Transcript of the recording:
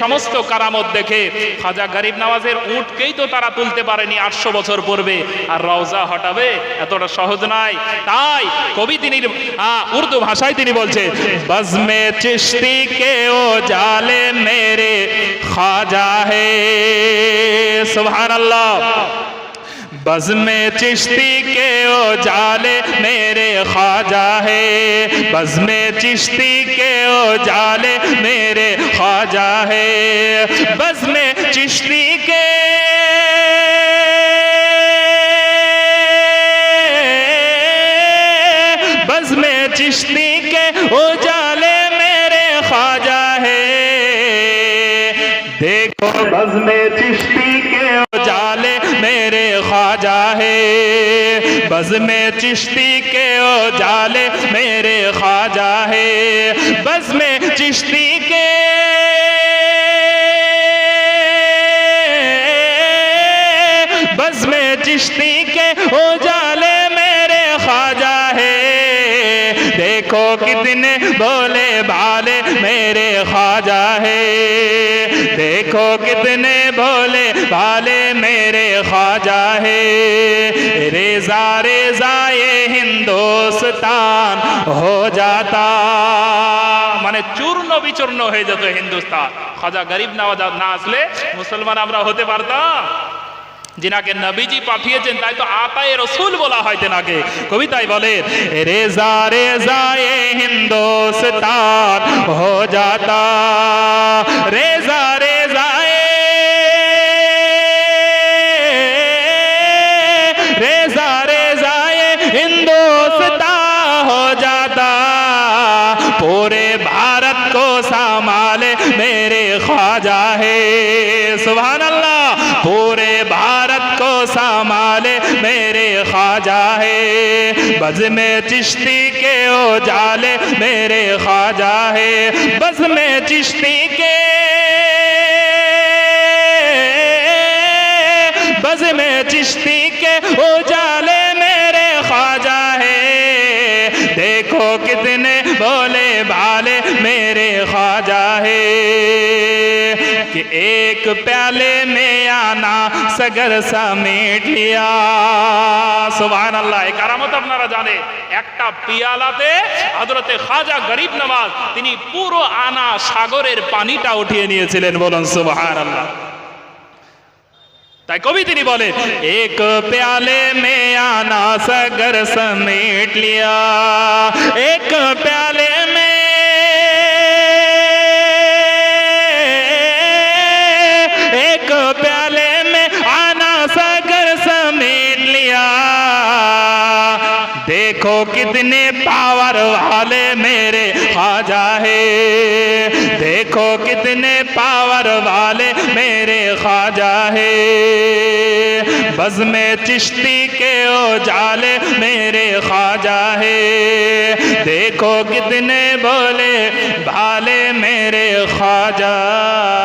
সমস্ত কারামত দেখে খাজা গরিব নামাজের উটকেই তো তারা তুলতে পারেনি আটশো বছর পূর্বে আর রওজা হটাবে এতটা সহজ নয় তাই কবি তিনি উর্দু ভাষায় তিনি বলছে বজমে চিস্তি কেও জালে মেরে খাজা হে সুবহানাল্লাহ بزم چشتی کے اوجال میرے خواجہ ہے بزم چشتی کے اجال میرے خواجہ ہے بزم چشتی کے بزم چشتی کے اجال میرے خواجہ ہے دیکھو بزم چشتی کے اجال میرے خواجا بز میں چشتی کے اجالے میرے خواجہ بز میں چشتی کے بز میں چشتی کے اجالے دیکھو کتنے بولے بھالے میرے خواجہ ہے دیکھو کتنے بولے بھالے میرے خواجہ ہے ریزا ریزا یہ ہندوستان ہو جاتا مانے چورنو بھی چورنو ہے جاتا ہندوستان خواجہ گریب نہ آسلے مسلمان آپ رہا ہوتے پارتا যিনাকে নবীজি পাঠিয়েছেন তাই তো আতায়ে রসুল বলা হয় তেনাকে কবিতায় বলে রে রেজা এ হিন্দোস্তান হো যাতা রেজা রেজা এ রেজা রেজা এ হিন্দোস্তান হো যাতা পুরে ভারত কো সামালে মেরে খ্বাজা হে সুবহান আল্লাহ পুরে مال میرے خواجہ بز میں چشتی کے جالے میرے خواجہ ہے بزم چشتی کے بز میں چشتی کے جالے میرے خواجہ ہے دیکھو کتنے বলে ভালে মেরে খাজা হে এক প্যালে प्याले আনা आना सगर समेट लिया सुबह अल्लाह আপনারা জানে একটা পিয়ালাতে হজরতে খাজা গরিব নওয়াজ তিনি পুরো আনা সাগরের পানিটা উঠিয়ে নিয়েছিলেন বলুন সুবহানাল্লাহ আল্লাহ تائی کو بھی بولے ایک پیالے میں آنا سگر سمیٹ لیا ایک پیالے دیکھو کتنے پاور والے میرے خواجہ ہے دیکھو کتنے پاور والے میرے خواجہ بز میں چشتی کے او جالے میرے ہے دیکھو کتنے بولے بھالے میرے خواجہ